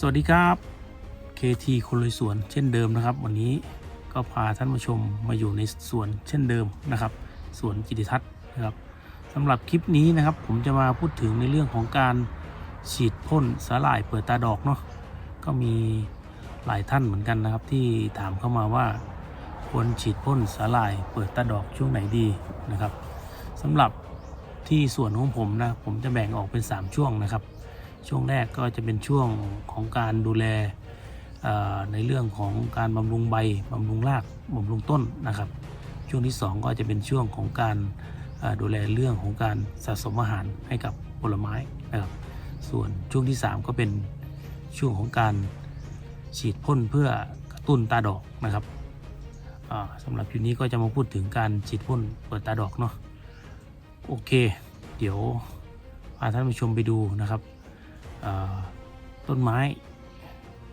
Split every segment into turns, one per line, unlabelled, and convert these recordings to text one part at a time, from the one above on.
สวัสดีครับ KT คนลุยสวนเช่นเดิมนะครับ วันนี้ก็พาท่านผู้ชมมาอยู่ในสวนเช่นเดิมนะครับสวนกิติทัศน์นะครับสำหรับคลิปนี้นะครับ ผมจะมาพูดถึงในเรื่องของการฉีดพ่นสาหร่ายเปิดตาดอกเนาะก็มีหลายท่านเหมือนกันนะครับ ที่ถามเข้ามาว่าควรฉีดพ่นสาหร่ายเปิดตาดอกช่วงไหนดีนะครับสำหรับที่ส่วนของผมนะผมจะแบ่งออกเป็น 3 ช่วงนะครับ ช่วงแรกก็จะเป็นช่วงของการดูแลในเรื่องของการบำรุงใบบำรุงรากบำรุงต้นนะครับ ช่วงที่ 2 ก็จะเป็นช่วงของการดูแลเรื่องของการสะสมอาหารให้กับผลไม้นะครับ ส่วนช่วงที่ 3 ก็เป็นช่วงของการฉีดพ่นเพื่อกระตุ้นตาดอกนะครับสำหรับคลิปนี้ก็จะมาพูดถึงการฉีดพ่นเปิดตาดอกเนาะโอเค เดี๋ยวพาท่านผู้ชมไปดูนะครับ ต้นไม้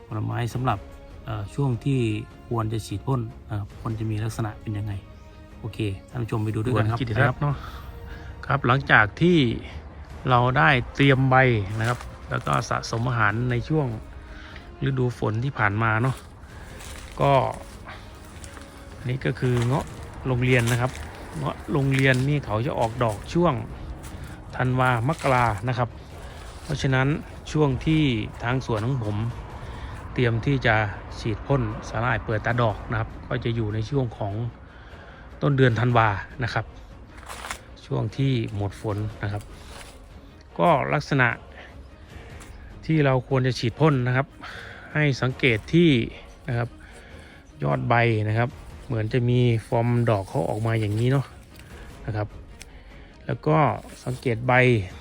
ผลไม้สำหรับเอ่อช่วงที่ควรจะฉีดพ่นนะครับควรจะมีลักษณะเป็นยังไง โอเคท่านผู้ชมไปดูด้วยกันครับ
กิติทัศน์เนาะครับหลังจากที่เราได้เตรียมใบนะครับ แล้วก็สะสมอาหารในช่วงฤดูฝนที่ผ่านมาเนาะก็อันนี้ก็คือเงาะโรงเรียนนะครับ เงาะโรงเรียนนี่เขาจะออกดอกช่วงธันวามกรานะครับ เพราะฉะนั้น ช่วงที่ทางสวนของผม เตรียมที่จะฉีดพ่นสาหร่ายเปิดตาดอกนะครับ ก็จะอยู่ในช่วงของต้นเดือนธันวานะครับ ช่วงที่หมดฝนนะครับ ก็ลักษณะที่เราควรจะฉีดพ่นนะครับ ให้สังเกตที่นะครับยอดใบนะครับ เหมือนจะมีฟอร์มดอกเขาออกมาอย่างนี้เนาะนะครับ แล้วก็สังเกตใบ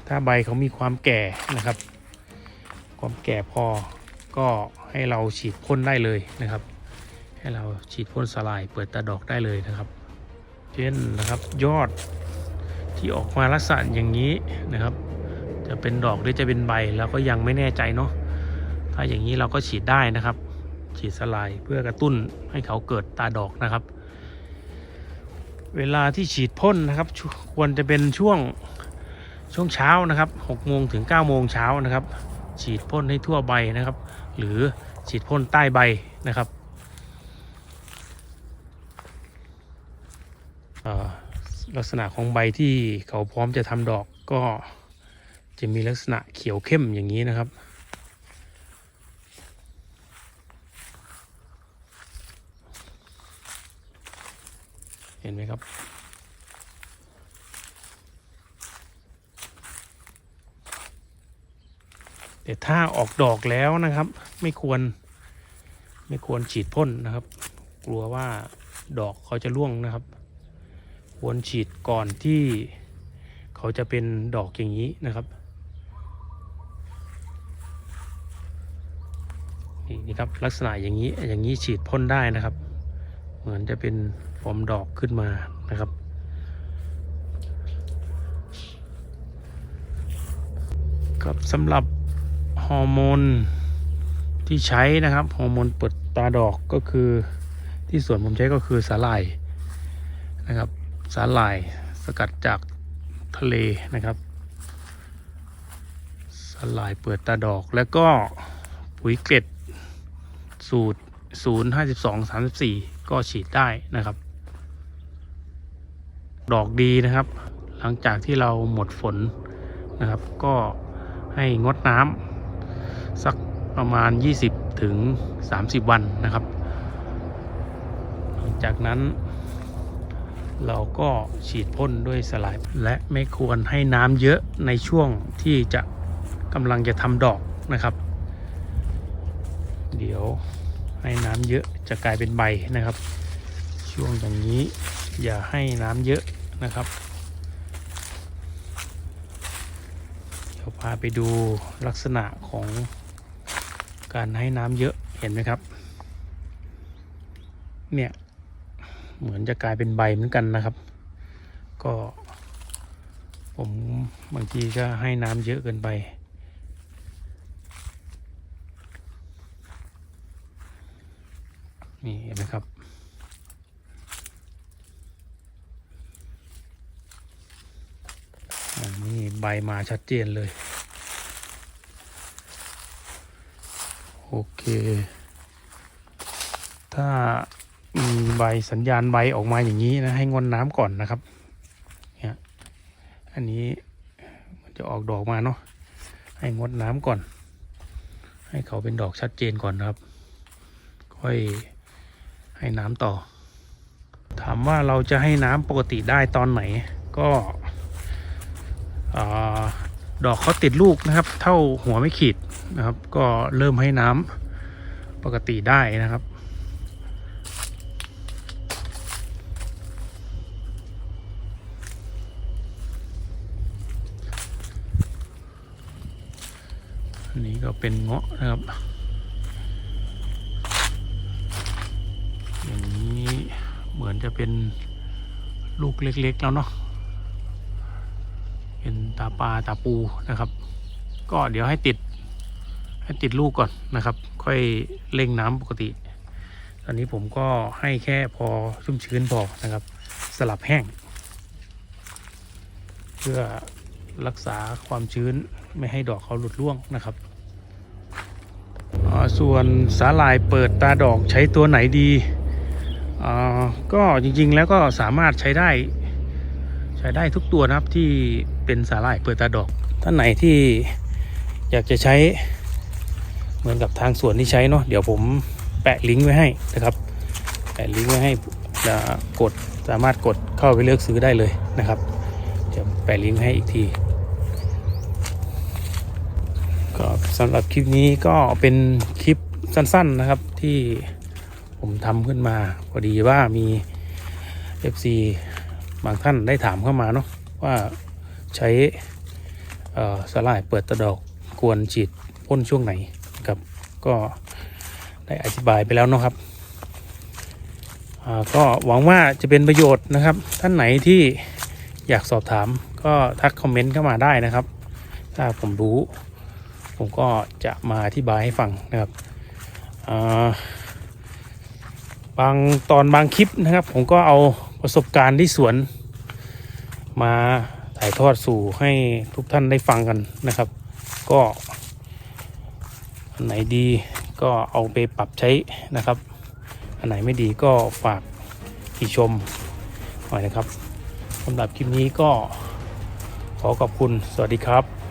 ถ้าใบเขามีความแก่นะครับ ความแก่พอก็ให้เราฉีดพ่นได้เลยนะครับ ให้เราฉีดพ่นสลายเปิดตาดอกได้เลยนะครับ เช่นนะครับยอดที่ออกมาลักษณะอย่างนี้นะครับ จะเป็นดอกหรือจะเป็นใบเราก็ยังไม่แน่ใจเนาะถ้าอย่างนี้เราก็ฉีดได้นะครับ ฉีดสลายเพื่อกระตุ้นให้เขาเกิดตาดอกนะครับ เวลาที่ฉีดพ่นนะครับ ควรจะเป็นช่วงช่วงเช้านะครับ6โมงถึง9โมงเช้านะครับ ฉีดพ่นให้ทั่วใบนะครับ หรือฉีดพ่นใต้ใบนะครับลักษณะของใบที่เขาพร้อมจะทำดอกก็จะมีลักษณะเขียวเข้มอย่างนี้นะครับ เห็นไหมครับ แต่ถ้าออกดอกแล้วนะครับ ไม่ควร ไม่ควรฉีดพ่นนะครับ กลัวว่าดอกเขาจะร่วงนะครับ ควรฉีดก่อนที่เขาจะเป็นดอกอย่างนี้นะครับนี่นครับลักษณะอย่างนี้อย่างนี้ฉีดพ่นได้นะครับ เหมือนจะเป็นฟอมดอกขึ้นมานะครับ ครับสำหรับ ฮอร์โมนที่ใช้นะครับฮอร์โมนเปิดตาดอกก็คือที่ส่วนผมใช้ก็คือสาหร่ายนะครับสาหร่ายสกัดจากทะเลนะครับสาหร่ายเปิดตาดอกแล้วก็ปุ๋ยเกล็ดสูตร 0 52 34 ก็ฉีดได้นะครับ ดอกดีนะครับ หลังจากที่เราหมดฝนนะครับ ก็ให้งดน้ำ สักประมาณ 20 ถึง 30 วันนะครับ หลังจากนั้น เราก็ฉีดพ่นด้วยสลายและไม่ควรให้น้ำเยอะในช่วงที่จะกำลังจะทำดอกนะครับ เดี๋ยวให้น้ำเยอะจะกลายเป็นใบนะครับ ช่วงอย่างนี้อย่าให้น้ำเยอะนะครับเดี๋ยวพาไปดูลักษณะของ การให้น้ำเยอะเห็นไหมครับ เนี่ย เหมือนจะกลายเป็นใบเหมือนกันนะครับ ก็ ผมบางทีก็ให้น้ำเยอะเกินไป นี่เห็นไหมครับอันนี้ใบมาชัดเจนเลย โอเค ถ้ามีใบสัญญาณใบออกมาอย่างนี้นะ ให้งดน้ำก่อนนะครับเนี่ยอันนี้มันจะออกดอกมาเนาะให้งดน้ำก่อน ให้เขาเป็นดอกชัดเจนก่อนนะครับ ค่อยให้น้ำต่อ ถามว่าเราจะให้น้ำปกติได้ตอนไหน ก็ดอกเขาติดลูกนะครับ เท่าหัวไม่ขีด นะครับ ก็เริ่มให้น้ำปกติได้นะครับอันนี้ก็เป็นเงาะนะครับ อย่างนี้เหมือนจะเป็นลูกเล็กๆแล้วเนาะ เป็นตาปลาตาปูนะครับ ก็เดี๋ยวให้ติด ให้ติดลูกก่อนนะครับ ค่อยเร่งน้ำปกติ ตอนนี้ผมก็ให้แค่พอชุ่มชื้นพอนะครับ สลับแห้ง เพื่อรักษาความชื้นไม่ให้ดอกเขาหลุดร่วงนะครับส่วนสาหร่ายเปิดตาดอกใช้ตัวไหนดีอ่าก็จริงๆแล้วก็สามารถใช้ได้ ใช้ได้ทุกตัวนะครับที่เป็นสาหร่ายเปิดตาดอก ท่านไหนที่อยากจะใช้ เหมือนกับทางสวนที่ใช้เนาะเดี๋ยวผมแปะลิงก์ไว้ให้นะครับแปะลิงก์ไว้ให้จะกดสามารถกดเข้าไปเลือกซื้อได้เลยนะครับเดี๋ยวแปะลิงก์ให้อีกทีก็สำหรับคลิปนี้ก็เป็นคลิปสั้นๆนะครับที่ผมทำขึ้นมาพอดีว่ามี FC บางท่านได้ถามเข้ามาเนาะว่าใช้สลายเปิดตะดอกกวนฉีดพ่นช่วงไหน ก็ได้อธิบายไปแล้วนะครับก็หวังว่าจะเป็นประโยชน์นะครับ ท่านไหนที่อยากสอบถามก็ทักคอมเมนต์เข้ามาได้นะครับ ถ้าผมรู้ ผมก็จะมาอธิบายให้ฟังนะครับาบางตอนบางคลิปนะครับ ผมก็เอาประสบการณ์ที่สวนมาถ่ายทอดสู่ให้ทุกท่านได้ฟังกันนะครับ ก็ อันไหนดีก็เอาไปปรับใช้นะครับ อันไหนไม่ดีก็ฝากดิชมหน่อยนะครับสำหรับคลิปนี้ก็ขอขอบคุณสวัสดีครับ